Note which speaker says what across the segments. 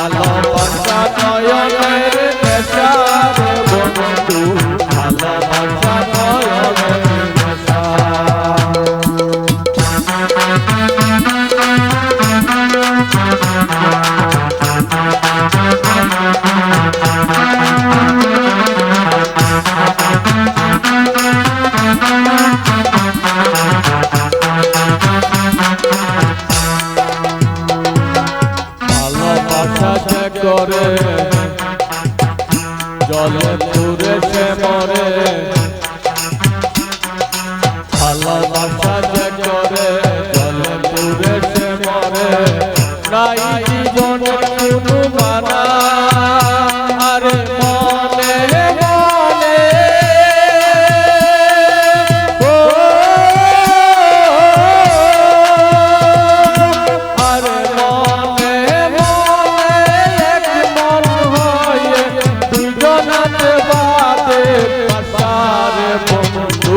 Speaker 1: কালো পঞ্চ নয়নে করে। জলে পুরে সে মরে। ভালোবাসা যে করে জলে পুরে সে মরে।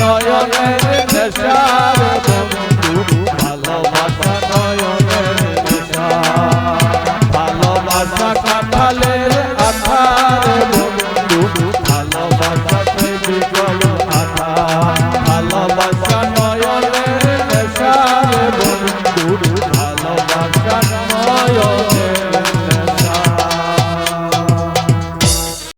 Speaker 1: নয়নে।